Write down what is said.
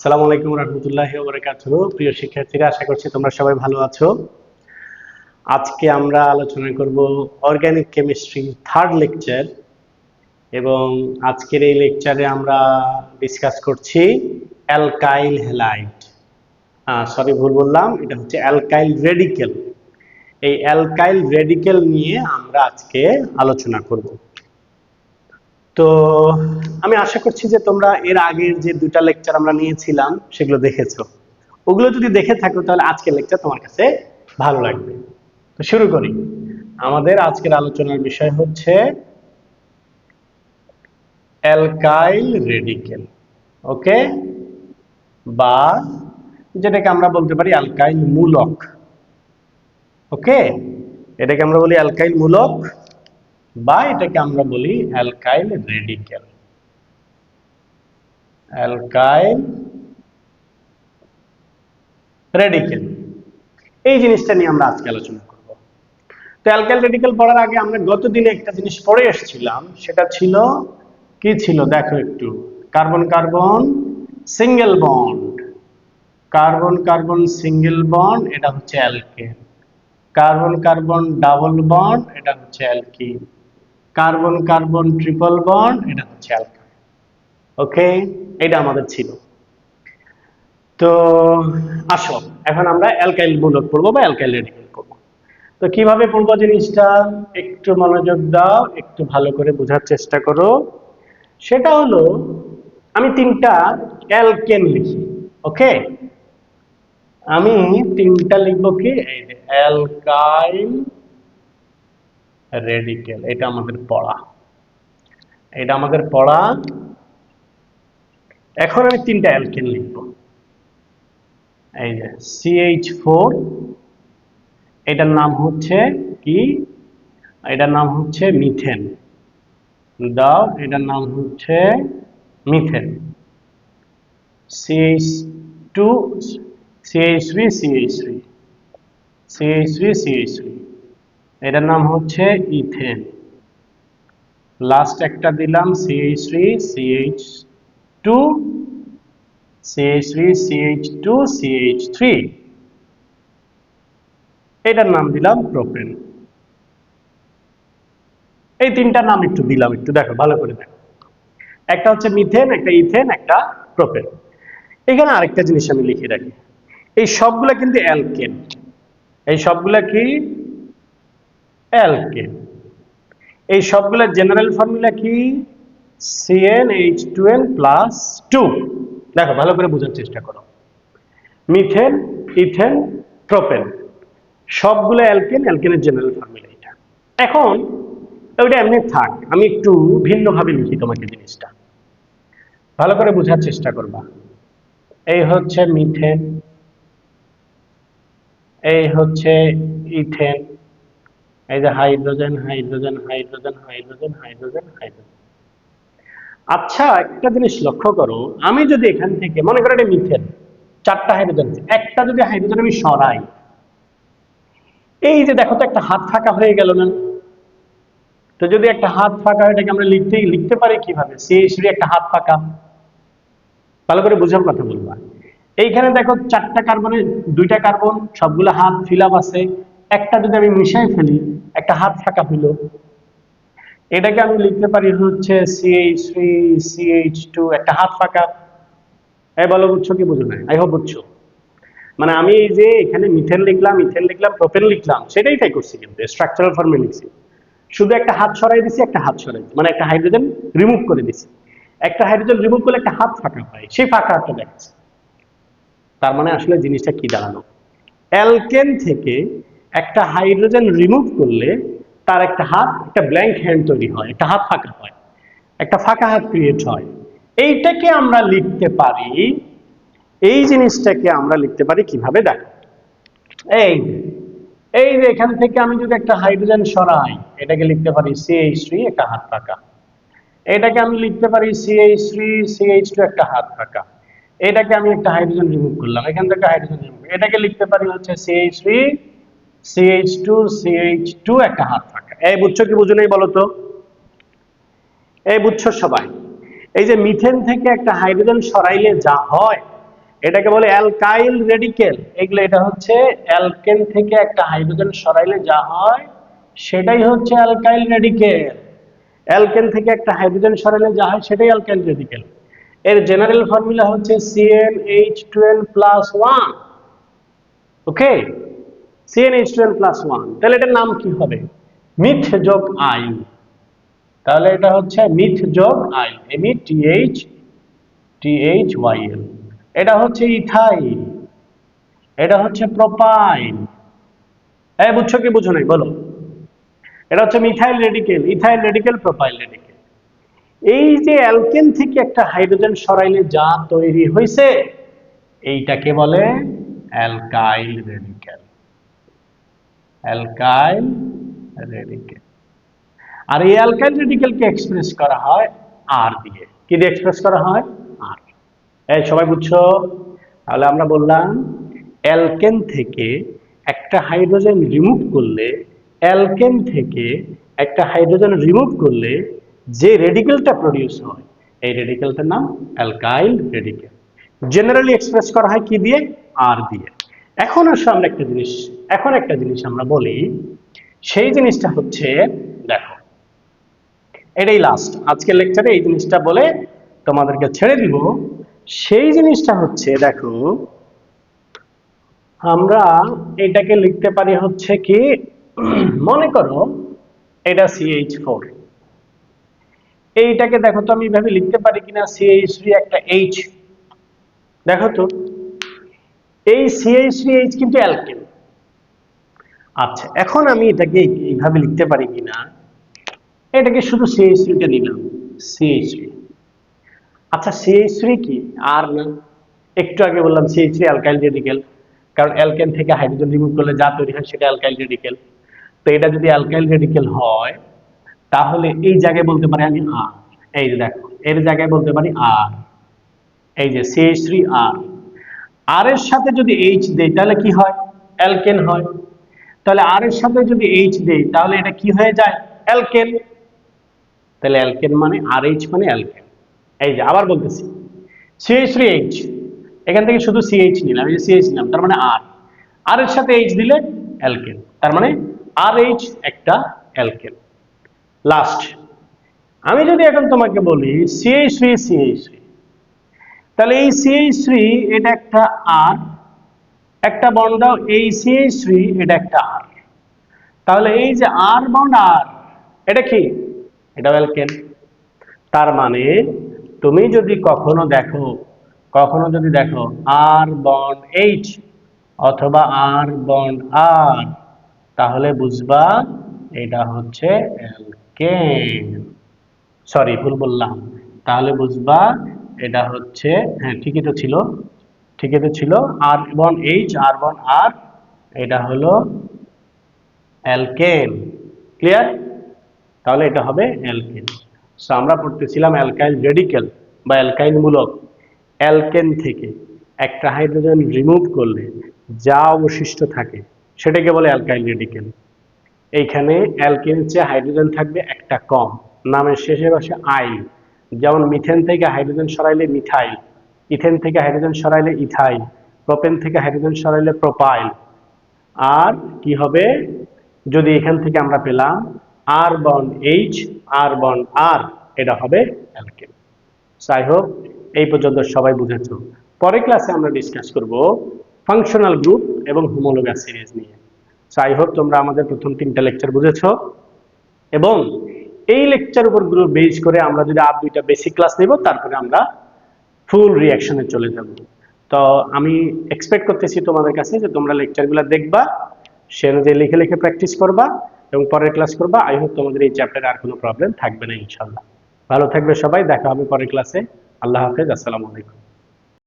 সালাম আলাইকুম রহমতুল্লাহ প্রিয় শিক্ষার্থীরা, আশা করছি তোমরা সবাই ভালো আছো। আজকে আমরা আলোচনা করব অর্গানিক কেমিস্ট্রি থার্ড লেকচার এবং আজকের এই লেকচারে আমরা ডিসকাস করছি অ্যালকাইল হ্যালাইড সরি ভুল বললাম, এটা হচ্ছে অ্যালকাইল রেডিকেল এই অ্যালকাইল রেডিকেল নিয়ে আমরা আজকে আলোচনা করব। তো আমি আশা করছি যে তোমরা এর আগের যে দুটা লেকচার আমরা নিয়েছিলাম, সেগুলো দেখেছ। ওগুলো যদি দেখে থাকো, তাহলে আজকের লেকচার তোমার কাছে ভালো লাগবে। তো শুরু করি। আমাদের আজকের আলোচনার বিষয় হচ্ছে অ্যালকাইল রেডিকেল, ওকে? বা যেটাকে আমরা বলতে পারি অ্যালকাইল মূলক, ওকে? এটাকে আমরা বলি অ্যালকাইল মূলক। বা এটাকে আমরা বলি অ্যালকাইল রেডিকেল। Alkyl radical. এই জিনিসটা নিয়ে আমরা আজকে আলোচনা করব। তো অ্যালকাইল রেডিকেল পড়ার আগে আমরা গত দিনে একটা জিনিস পড়ে এসেছিলাম, সেটা ছিল, কি ছিল? দেখো একটু। Carbon carbon, single bond. Carbon carbon, single bond, এটা হচ্ছে alkane. Carbon carbon, double bond, এটা হচ্ছে alkene. Carbon carbon, triple bond, এটা হচ্ছে অ্যালকাইল ওকে এটা আমাদের ছিল। তো আসো, এখন আমরা অ্যালকাইল মূলক পড়ব বা অ্যালকাইল রেডিকেল পড়ব তো কীভাবে পড়ব জিনিসটা? একটু মনোযোগ দাও, একটু ভালো করে বোঝার চেষ্টা করো। সেটা হলো, আমি তিনটা অ্যালকেন লিখি ওকে আমি তিনটা লিখব কি? অ্যালকাইল রেডিকেল এটা আমাদের পড়া। এটা আমাদের পড়া। এখন আমি তিনটা অ্যালকেন লিখব। এই যে সিএইচ ফোর এটার নাম হচ্ছে কি? এটার নাম হচ্ছে মিথেন দাও, এটার নাম হচ্ছে methane CH two CH three CH three CH three CH three এটার নাম হচ্ছে ইথেন। লাস্ট একটা দিলাম CH three CH two CH three CH two CH three এটার নাম দিলাম প্রোপেন এই তিনটা নাম একটু দিলাম একটু, দেখো, ভালো করে দেখো। একটা হচ্ছে মিথেন একটা ইথেন একটা প্রোপেন এখানে আরেকটা জিনিস আমি লিখে রাখি। এই সবগুলা কিন্তু অ্যালকেন এই সবগুলা কি? অ্যালকেন এই সবগুলোর জেনারেল ফর্মুলা কি? CN H two N plus two দেখো, ভালো করে বোঝার চেষ্টা করো। Methane, ethane, propane. সবগুলো অ্যালকেন অ্যালকেনের জেনারেল ফর্মুলা এটা। এখন, ওইটা এমনি থাক। আমি একটু ভিন্নভাবে লিখি তোমাকে জিনিসটা। ভালো করে বোঝার চেষ্টা করবা। এই হচ্ছে মিথেন, এই হচ্ছে ইথেন এই যে hydrogen hydrogen hydrogen hydrogen hydrogen hydrogen. আচ্ছা একটা জিনিস লক্ষ্য করো, আমি যদি এখান থেকে, মনে করো এটা মিথেন, চারটা হাইড্রোজেন একটা যদি হাইড্রোজেন আমি সরাই, এই যে দেখো তো একটা হাত ফাঁকা হয়ে গেল না? তো যদি একটা হাত ফাঁকা এটাকে আমরা লিখতে লিখতে পারি কীভাবে? সিএইচডি একটা হাত ফাঁকা। ভালো করে বোঝার কথা বলবা। এইখানে দেখো চারটা কার্বনে দুইটা কার্বন, সবগুলো হাত ফিল আপ আছে। একটা যদি আমি মিশাই ফেলি, একটা হাত ফাঁকা হইল এটাকে আমি লিখতে পারি হচ্ছে সিএইচ থ্রি সিএইচ টু একটা হাত ফাঁকা এই বলো, বুঝছ কি বুঝো না আই হোপ বুঝছ। মানে আমি এই যে এখানে মিথেন লিখলাম ইথেন লিখলাম, প্রোপেন লিখলাম, সেটাই তাই করছি কিন্তু স্ট্রাকচারাল ফর্মে লিখছি। শুধু একটা হাত সরাই দিছি, একটা হাত সরাই মানে একটা হাইড্রোজেন রিমুভ করে দিছি। একটা হাইড্রোজেন রিমুভ করলে একটা হাত ফাঁকা হয় সেই ফাঁকা হাতটা দেখাচ্ছে। তার মানে আসলে জিনিসটা কি দাঁড়ানো অ্যালকেন থেকে একটা হাইড্রোজেন রিমুভ করলে তার একটা হাত, একটা ব্ল্যাঙ্ক হ্যান্ড তৈরি হয়, একটা হাত ফাঁকা হয়, একটা ফাঁকা হাত ক্রিয়েট হয়। এইটাকে আমরা লিখতে পারি, এই জিনিসটাকে আমরা লিখতে পারি কীভাবে? দেখো, এই এই যে এখান থেকে আমি যদি একটা হাইড্রোজেন সরাই, এটাকে লিখতে পারি সিএইচ থ্রি একটা হাত ফাঁকা। এটাকে আমি লিখতে পারি সিএইচ থ্রি সিএইচ টু একটা হাত ফাঁকা। এটাকে আমি একটা হাইড্রোজেন রিমুভ করলাম, এখান থেকে হাইড্রোজেন রিমুভ এটাকে লিখতে পারি হচ্ছে CH three CH two CH two একটা হাত ফাঁকা এই বুঝছ কি বুঝো বলো তো? এই বুঝছ সবাই। এই যে মিথেন থেকে একটা হাইড্রোজেন সরাইলে যা হয়, এটাকে বলে অ্যালকাইল রেডিকেল। এগুলো, এটা হচ্ছে অ্যালকেন থেকে একটা হাইড্রোজেন সরাইলে যা হয়, সেটাই হচ্ছে অ্যালকাইল রেডিকেল। অ্যালকেন থেকে একটা হাইড্রোজেন সরাইলে যা হয়, সেটাই অ্যালকাইল রেডিকেল। এর জেনারেল ফর্মুলা হচ্ছে CnH12 plus one okay CnH12 plus one তাহলে এটার নাম কি হবে? মিথ যোগ আই তাহলে এটা হচ্ছে মিথ যোগ I Emi T H T H Y L এটা হচ্ছে ইথাইল। এটা হচ্ছে প্রোপাইল। এই বুঝছ কি বুঝো নাই? বলো। এটা হচ্ছে methyl radical, ethyl radical, propyl radical. এই যে অ্যালকেন থেকে একটা হাইড্রোজেন সরাইলে যা তৈরি হয়েছে এইটাকে বলে অ্যালকাইল রেডিকেল। Alkyl radical. আর এই অ্যালকাইল রেডিকেলকে এক্সপ্রেস করা হয় আর দিয়ে। কি দিয়ে এক্সপ্রেস করা হয়? আর এই সবাই বুঝছ? তাহলে আমরা বললাম, অ্যালকেন থেকে একটা হাইড্রোজেন রিমুভ করলে, অ্যালকেন থেকে একটা হাইড্রোজেন রিমুভ করলে যে রেডিকেলটা প্রডিউস হয়, এই রেডিকেলটার নাম অ্যালকাইল রেডিকেল। জেনারেলি এক্সপ্রেস করা হয় কি দিয়ে? আর দিয়ে। এখন আসলে আমরা একটা জিনিস, এখন একটা জিনিস আমরা বলি, সেই জিনিসটা হচ্ছে, দেখো, এটাই লাস্ট আজকের লেকচারে এই জিনিসটা বলে তোমাদেরকে ছেড়ে দিব। সেই জিনিসটা হচ্ছে, দেখো, আমরা এটাকে লিখতে পারি হচ্ছে কি, মনে করো এটা সিএইচ ফোর এইটাকে দেখো তো আমি এভাবে লিখতে পারি কিনা সিএইচ একটা এইচ দেখো তো এই সিএইচ এইচ কিন্তু অ্যালকেন আচ্ছা এখন আমি এটাকে এইভাবে লিখতে পারি কিনা এটাকে শুধু সিএইচ থ্রিটা নিলাম সিএইচ আচ্ছা সিএইচ কি? আর না, একটু আগে বললাম C H three alkyl radical কারণ অ্যালকেন থেকে হাইড্রোজেন রিমুভ করলে যা তৈরি হয় সেটা অ্যালকাইল রেডিকেল তো এটা যদি অ্যালকাইল রেডিকেল হয়, তাহলে এই জায়গায় বলতে পারি আমি আর এই যে দেখো, এর জায়গায় বলতে পারি আর এই যে সিএইচ থ্রি আর আর এর সাথে যদি এইচ দেই, তাহলে কি হয়? অ্যালকেন হয়। তাহলে আর এর সাথে যদি এইচ দেই, তাহলে এটা কি হয়ে যায়? অ্যালকেন তাহলে অ্যালকেন মানে আর এইচ মানে অ্যালকেন এই যে, আবার বলতেছি। সিএইচ থ্রি এইচ এখান থেকে শুধু সিএইচ নিলাম, এই যে সিএইচ নিলাম, তার মানে আর আর এর সাথে এইচ দিলে অ্যালকেন তার মানে আর এইচ একটা অ্যালকেন লাস্ট আমি যদি এখন তোমাকে বলি সিএইচ থ্রি সিএইচ তাহলে এই সিএইচ থ্রি এটা একটা আর, একটা বন্ড দাও এই সিএইচ থ্রি এটা একটা আর। তাহলে এই যে আর বন্ড আর, এটা কি? এটা অ্যালকেন তার মানে তুমি যদি কখনো দেখো, কখনো যদি দেখো আর বন্ড এইচ অথবা আর বন্ড আর, তাহলে বুঝবা এটা হচ্ছে অ্যালকেন সরি, ভুল বললাম। তাহলে বুঝবা এটা হচ্ছে হ্যাঁ ঠিকই তো ছিল, ঠিকই তো ছিল। আর বন এইচ আর বন আর এটা হলো অ্যালকেন। ক্লিয়ার তাহলে এটা হবে অ্যালকেন। সো আমরা পড়তেছিলাম অ্যালকাইল রেডিকেল বা অ্যালকাইল মূলক অ্যালকেন থেকে একটা হাইড্রোজেন রিমুভ করলে যা অবশিষ্ট থাকে, সেটাকে বলে অ্যালকাইল রেডিকেল। এইখানে অ্যালকেনের চেয়ে হাইড্রোজেন থাকবে একটা কম। নামের শেষে বসে আই যেমন মিথেন থেকে হাইড্রোজেন সরাইলে মিথাইল, ইথেন থেকে হাইড্রোজেন সরাইলে ইথাইল, প্রোপেন থেকে হাইড্রোজেন সরাইলে প্রোপাইল। আর কি হবে? যদি এখান থেকে আমরা পেলাম আর বন এইচ আর বন আর, এটা হবে অ্যালকেন। আই হোপ এই পর্যন্ত সবাই বুঝেছ। পরের ক্লাসে আমরা ডিসকাস করব ফাংশনাল গ্রুপ এবং হোমোলোগাস সিরিজ নিয়ে। আই হোপ তোমরা আমাদের প্রথম তিনটা লেকচার বুঝেছ। এবং এই লেকচার উপরগুলো বেস করে আমরা যদি আর দুইটা বেসিক ক্লাস নেব, তারপরে আমরা ফুল রিয়াকশনে চলে যাব। তো আমি এক্সপেক্ট করতেছি তোমাদের কাছে যে তোমরা লেকচারগুলো দেখবা, সে অনুযায়ী লিখে লিখে প্র্যাকটিস করবা এবং পরের ক্লাস করবা। আই হোপ তোমাদের এই চ্যাপ্টারে আর কোনো প্রবলেম থাকবে না ইনশাল্লাহ ভালো থাকবে সবাই, দেখা হবে পরের ক্লাসে আল্লাহ হাফেজ, আসসালামু আলাইকুম।